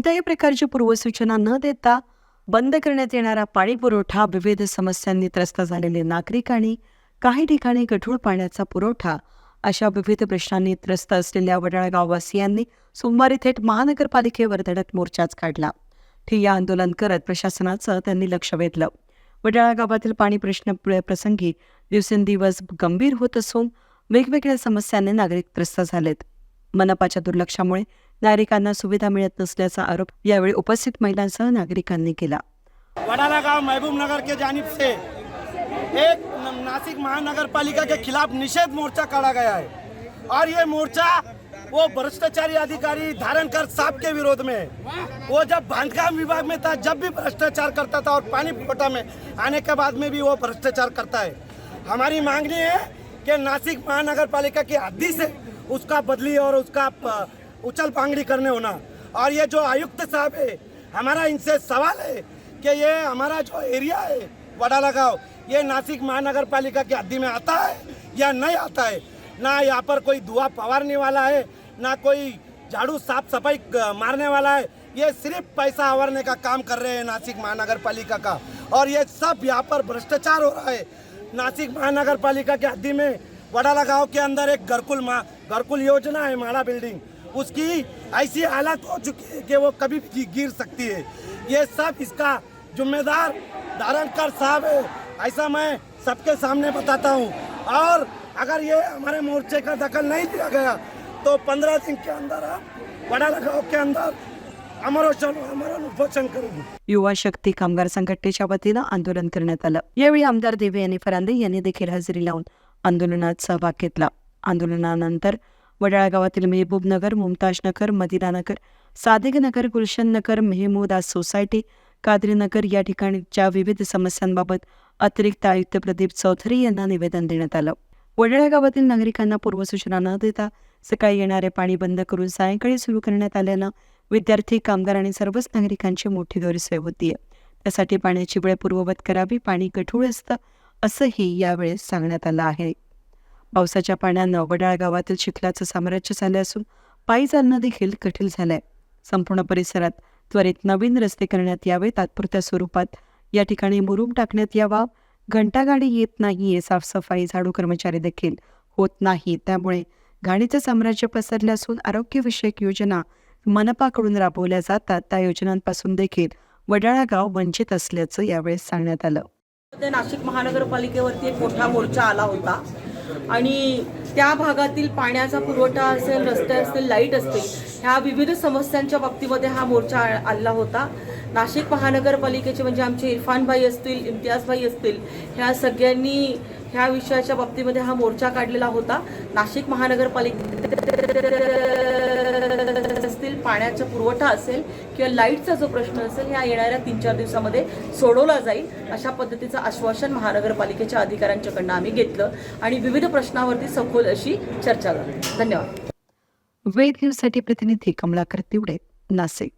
कोणत्याही प्रकारची पूर्वसूचना न देता बंद करण्यात येणारा पाणी पुरवठा विविध समस्यांनी त्रस्त झालेले नागरिक आणि काही ठिकाणी कठोर पाण्याचा पुरवठा अशा विविध प्रश्नांनी त्रस्त असलेल्या वडाळा गाववासियांनी सोमवारी थेट महानगरपालिकेवर धडक मोर्चाच काढला. ठिय्या आंदोलन करत प्रशासनाचं त्यांनी लक्ष वेधलं. वडाळा गावातील पाणी प्रश्न प्रसंगी दिवसेंदिवस गंभीर होत असून वेगवेगळ्या समस्यांनी नागरिक त्रस्त झालेत. मनपाच्या दुर्लक्षामुळे नागरिकांना सुविधा मिळत नसल्याचा आरोप यावेळी उपस्थित महिलांसह नागरिकांनी केला. वडाला गांव महबूब नगर के जानिब से एक नासिक महानगर पालिका के खिलाफ निषेध मोर्चा काढ़ा गया है। और ये मोर्चा वो भ्रष्टाचारी अधिकारी धारण कर साहब के विरोध में वो जब बांधकाम विभाग में था जब भी भ्रष्टाचार करता था और पानी पुरवठा में आने के बाद में भी वो भ्रष्टाचार करता है। हमारी मांगनी है कि नासिक महानगर पालिका की हद्दी से उसका बदली और उसका उछल पांगड़ी करने होना। और ये जो आयुक्त साहब है, हमारा इनसे सवाल है कि ये हमारा जो एरिया है, वडाला गाँव, ये नासिक महानगर पालिका की हद्दी में आता है या नहीं आता है? ना यहाँ पर कोई धुआँ पवारने वाला है, ना कोई झाड़ू साफ़ सफ़ाई मारने वाला है। ये सिर्फ़ पैसा आवरने का काम कर रहे हैं नासिक महानगर पालिका का। और ये सब यहाँ पर भ्रष्टाचार हो रहा है। नासिक महानगर पालिका के हद्दी में वडाला गाँव के अंदर एक घरकुल मा, घरकुल योजना है, माड़ा बिल्डिंग। उसकी ऐसी हालत हो चुकी है कि वो कभी भी गिर सकती है। ये सब इसका जिम्मेदार धारणकर साहब है ऐसा मैं सबके सामने बताता हूँ। और अगर ये हमारे मोर्चे का दखल नहीं दिया गया तो पंद्रह दिन के अंदर आप बड़ा लगाव के अंदर युवा शक्ती कामगार संघटनेच्या वतीनं आंदोलन करण्यात आलं. यावेळी आमदार देवे यांनी फरांदे यांनी देखील हजेरी लावून आंदोलनात सहभाग घेतला. आंदोलनानंतर वडाळा गावातील मेहबूब नगर मुमताज नगर मदिना नगर सादिक नगर गुलशन नगर सोसायटी कादरी नगर या ठिकाणच्या विविध समस्यांबाबत अतिरिक्त आयुक्त प्रदीप चौधरी यांना निवेदन देण्यात आलं. वडाळा गावातील नागरिकांना पूर्वसूचना न देता सकाळी येणारे पाणी बंद करून सायंकाळी सुरू करण्यात आल्यानं विद्यार्थी कामगार आणि सर्वच नागरिकांची मोठी गैरसोय होतीये. त्यासाठी पाण्याची वेळ पूर्ववत करावी पाणी कठोळ असतं असंही यावेळेस सांगण्यात आलं आहे. पावसाच्या पाण्यानं वडाळ गावातील चिखलाचं साम्राज्य झालं असून पायी चालणं देखील कठीण झालंय. संपूर्ण परिसरात त्वरित नवीन रस्ते करण्यात यावे तात्पुरत्या स्वरूपात या ठिकाणी मुरुम टाकण्यात यावा. घंटागाडी येत नाहीये. साफसफाई झाडू कर्मचारी देखील होत नाही. त्यामुळे घाणीचं साम्राज्य पसरलं असून आरोग्यविषयक योजना मनपाकडून राबवल्या जातात. त्या योजनांपासून देखील वडाळा गाव वंचित असल्याचं यावेळेस सांगण्यात आलं. नाशिक महानगरपालिकेवरती एक मोठा मोर्चा आला होता. आणि त्या भागातील पाण्याचा पुरवठा असेल रस्ते असतील लाइट असतील ह्या विविध समस्यांच्या बाबतीमध्ये हा मोर्चा आणला आला होता. नाशिक महानगरपालिकेचे म्हणजे आमचे इरफानभाई असतील इम्तियाजभाई असतील ह्या सगळ्यांनी ह्या विषयाच्या बाबतीमध्ये हा मोर्चा काढलेला होता. नाशिक महानगरपालिके असेल पाण्याचा पुरवठा असेल किंवा लाईटचा जो प्रश्न असेल ह्या येणाऱ्या तीन चार दिवसामध्ये सोडवला जाईल. अशा पद्धतीचं आश्वासन महानगरपालिकेच्या अधिकाऱ्यांच्याकडनं आम्ही घेतलं आणि विविध प्रश्नावरती सखोल अशी चर्चा झाली. धन्यवाद. वेद न्यूजसाठी प्रतिनिधी कमलाकर तिवडे नाशिक.